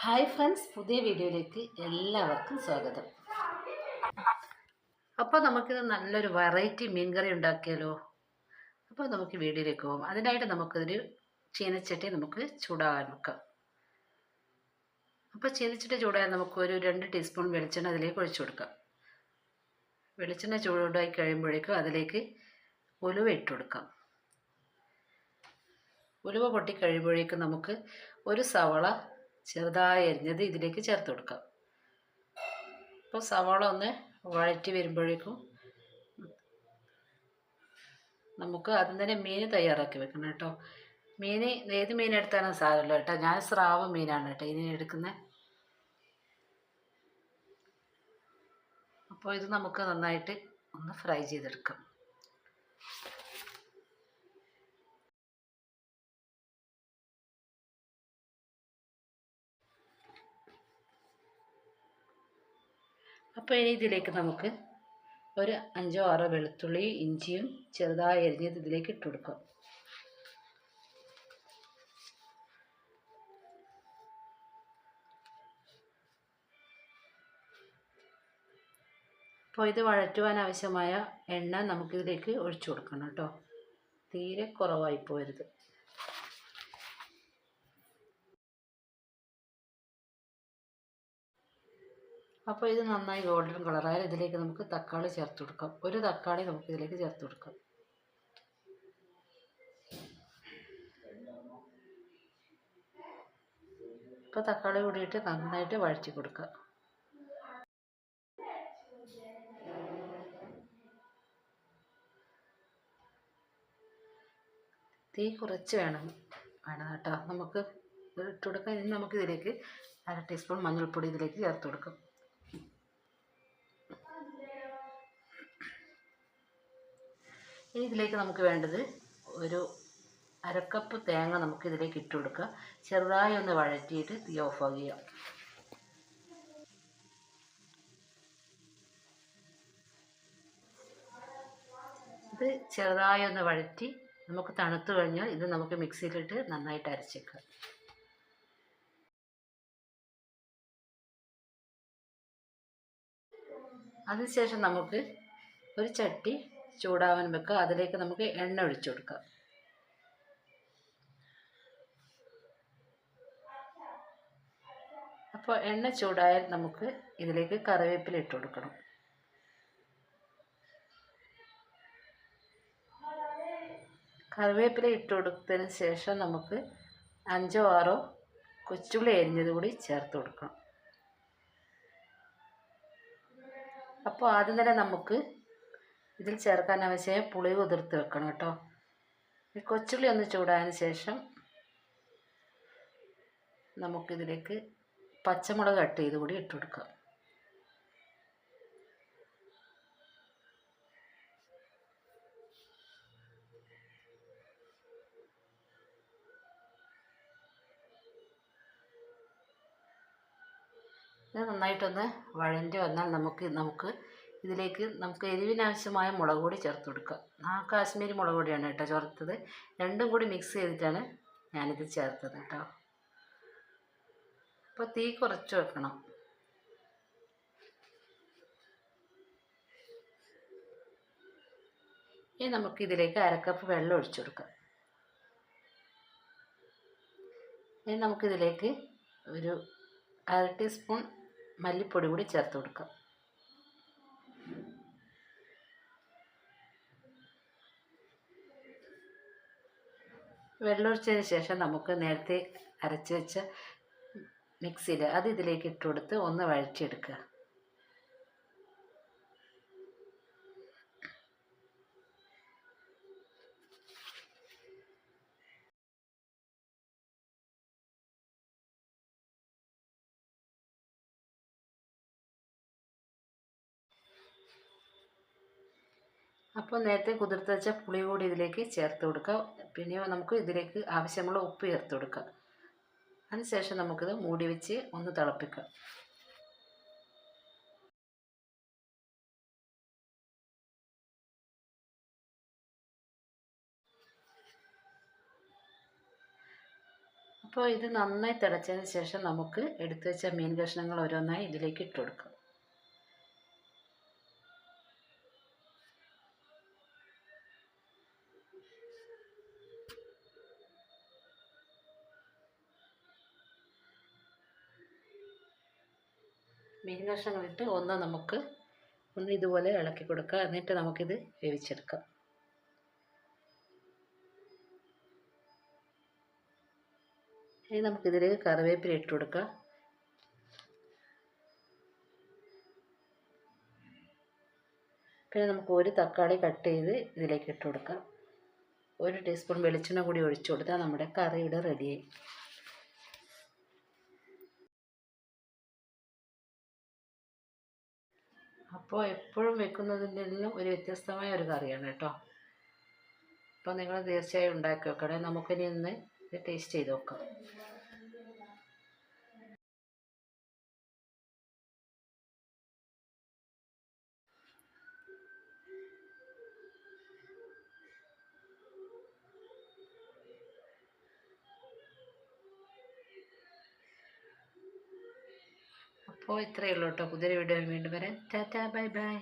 Hi friends പുതിയ വീഡിയോയിലേക്ക് എല്ലാവർക്കും സ്വാഗതം. അപ്പോൾ നമുക്കിത് നല്ലൊരു വെറൈറ്റി മീൻകറി ഉണ്ടാക്കിയാലോ? അപ്പോൾ നമുക്ക് വീഡിയോയിലേക്ക് പോകാം അതിനായിട്ട് നമുക്കിതൊരു ചീനച്ചട്ടി നമുക്ക് ചൂടാകാൻ വെക്കാം അപ്പോൾ ചീനച്ചട്ടി ചൂടായാൽ നമുക്ക് ഒരു രണ്ട് ടീസ്പൂൺ വെളിച്ചെണ്ണ അതിലേക്ക് ഒഴിച്ചു കൊടുക്കാം. വെളിച്ചെണ്ണ ചൂടായി കഴിയുമ്പോഴേക്കും അതിലേക്ക് ഉലുവ ഇട്ട് കൊടുക്കാം. ഉലുവ പൊട്ടി കഴിയുമ്പോഴേക്കും നമുക്ക് ഒരു സവള ചെറുതായി അരിഞ്ഞത് ഇതിലേക്ക് ചേർത്ത് കൊടുക്കാം. അപ്പോൾ സവാള ഒന്ന് വഴറ്റി വരുമ്പോഴേക്കും നമുക്ക് ആദ്യം തന്നെ മീൻ തയ്യാറാക്കി വെക്കണം കേട്ടോ. മീൻ ഏത് മീൻ എടുത്താലും സാരമില്ല കേട്ടോ. ഞാൻ സ്രാവ് മീനാണ് കേട്ടോ ഇനി എടുക്കുന്നത് അപ്പോൾ ഇത് നമുക്ക് നന്നായിട്ട് ഒന്ന് ഫ്രൈ ചെയ്തെടുക്കാം. അപ്പോൾ ഇനി ഇതിലേക്ക് നമുക്ക് ഒരു അഞ്ചോ ആറോ വെളുത്തുള്ളി ഇഞ്ചിയും ചെറുതായി അരിഞ്ഞത് ഇതിലേക്ക് ഇട്ട് കൊടുക്കാം. അപ്പോൾ ഇത് വഴറ്റുവാൻ ആവശ്യമായ എണ്ണ നമുക്കിതിലേക്ക് ഒഴിച്ചു കൊടുക്കണം കേട്ടോ. തീരെ കുറവായി പോരുത്. അപ്പോൾ ഇത് നന്നായി ഗോൾഡൻ കളറായാൽ ഇതിലേക്ക് നമുക്ക് തക്കാളി ചേർത്ത് കൊടുക്കാം. ഒരു തക്കാളി നമുക്ക് ഇതിലേക്ക് ചേർത്ത് കൊടുക്കാം. ഇപ്പോൾ തക്കാളി കൂടിയിട്ട് നന്നായിട്ട് വഴറ്റി കൊടുക്കുക തീ കുറച്ച് വേണം. വേണം കേട്ടോ. നമുക്ക് ഇട്ട് കൊടുക്കാം. ഇനി നമുക്ക് ഇതിലേക്ക് അര ടീസ്പൂൺ മഞ്ഞൾപ്പൊടി ഇതിലേക്ക് ചേർത്ത് കൊടുക്കാം. ഇനി ഇതിലേക്ക് നമുക്ക് വേണ്ടത് ഒരു അരക്കപ്പ് തേങ്ങ നമുക്ക് ഇതിലേക്ക് ഇട്ട് കൊടുക്കുക. ചെറുതായി ഒന്ന് വഴറ്റിയിട്ട് തീ ഓഫ് ആക്കുക ഇത് ചെറുതായി ഒന്ന് വഴറ്റി നമുക്ക് തണുത്തു കഴിഞ്ഞാൽ ഇത് നമുക്ക് മിക്സിയിലിട്ട് നന്നായിട്ട് അരച്ചേക്കുക അതിനുശേഷം നമുക്ക് ഒരു ചട്ടി ചൂടാവാൻ വെക്കുക. അതിലേക്ക് നമുക്ക് എണ്ണ ഒഴിച്ചു കൊടുക്കുക. അപ്പോൾ എണ്ണ ചൂടായാൽ നമുക്ക് ഇതിലേക്ക് കറിവേപ്പില ഇട്ട് കൊടുക്കണം. കറിവേപ്പില ഇട്ട് കൊടുത്തതിന് ശേഷം നമുക്ക് അഞ്ചോ ആറോ കൊച്ചുള്ളി അരിഞ്ഞത് കൂടി ചേർത്ത് കൊടുക്കണം. അപ്പോൾ ആദ്യം തന്നെ നമുക്ക് ഇതിൽ ചേർക്കാൻ ആവശ്യമായ പുളി കുതിർത്ത് വെക്കണം കേട്ടോ. ഈ കൊച്ചുള്ളി ഒന്ന് ചൂടായതിന് ശേഷം നമുക്കിതിലേക്ക് പച്ചമുളക് കട്ട് ചെയ്ത് കൂടി ഇട്ട് കൊടുക്കാം. ഇത് നന്നായിട്ടൊന്ന് വഴഞ്ഞ് വന്നാൽ നമുക്ക് നമുക്ക് ഇതിലേക്ക് നമുക്ക് എരിവിനാവശ്യമായ മുളക് പൊടി ചേർത്ത് കൊടുക്കാം. ആ കാശ്മീരി മുളക് പൊടിയാണ് കേട്ടോ ചേർത്തത്. രണ്ടും കൂടി മിക്സ് ചെയ്തിട്ടാണ് ഞാനിത് ചേർത്തത് കേട്ടോ. അപ്പോൾ തീ കുറച്ച് വെക്കണം. ഇനി നമുക്ക് ഇതിലേക്ക് അരക്കപ്പ് വെള്ളം ഒഴിച്ചു കൊടുക്കാം. ഇനി നമുക്കിതിലേക്ക് ഒരു അര ടീസ്പൂൺ മല്ലിപ്പൊടി കൂടി ചേർത്ത് കൊടുക്കാം. വെള്ളമൊഴിച്ചതിന് ശേഷം നമുക്ക് നേരത്തെ അരച്ച് വെച്ച മിക്സിയിൽ അത് ഇതിലേക്ക് ഇട്ട് കൊടുത്ത് ഒന്ന് വഴറ്റിയെടുക്കുക. അപ്പോൾ നേരത്തെ കുതിർത്ത് വെച്ച പുളി കൂടി ഇതിലേക്ക് ചേർത്ത് കൊടുക്കുക പിന്നെ നമുക്ക് ഇതിലേക്ക് ആവശ്യമുള്ള ഉപ്പ് ചേർത്ത് കൊടുക്കുക അതിനുശേഷം നമുക്കിത് മൂടി വെച്ച് ഒന്ന് തിളപ്പിക്കാം. അപ്പോൾ ഇത് നന്നായി തിളച്ചതിന് ശേഷം നമുക്ക് എടുത്തു വെച്ച മീൻ കഷ്ണങ്ങൾ ഓരോന്നായി ഇതിലേക്ക് ഇട്ട് കൊടുക്കാം. മീൻ കഷ്ണങ്ങളിട്ട് ഒന്ന് നമുക്ക് ഒന്ന് ഇതുപോലെ ഇളക്കി കൊടുക്കുക. എന്നിട്ട് നമുക്കിത് വേവിച്ചെടുക്കാം. ഇനി നമുക്കിതിലേക്ക് കറിവേപ്പില ഇട്ട് കൊടുക്കാം. പിന്നെ നമുക്ക് ഒരു തക്കാളി കട്ട് ചെയ്ത് ഇതിലേക്ക് ഇട്ട് കൊടുക്കാം. ഒരു ടീസ്പൂൺ വെളിച്ചെണ്ണ കൂടി ഒഴിച്ചു കൊടുത്താൽ നമ്മുടെ കറിയുടെ റെഡിയായി. അപ്പോൾ എപ്പോഴും വെക്കുന്നതിന്റെ നിന്നും ഒരു വ്യത്യസ്തമായ ഒരു കറിയാണ് കേട്ടോ. അപ്പോൾ നിങ്ങൾ തീർച്ചയായും ഉണ്ടാക്കി വെക്കണേ. നമുക്കിനി ഇന്ന് ടേസ്റ്റ് ചെയ്ത് നോക്കാം. അപ്പോൾ ഇത്രയേ ഉള്ളൂ കേട്ടോ. പുതിയൊരു വീഡിയോ വീണ്ടും വരാം. Tata bye bye.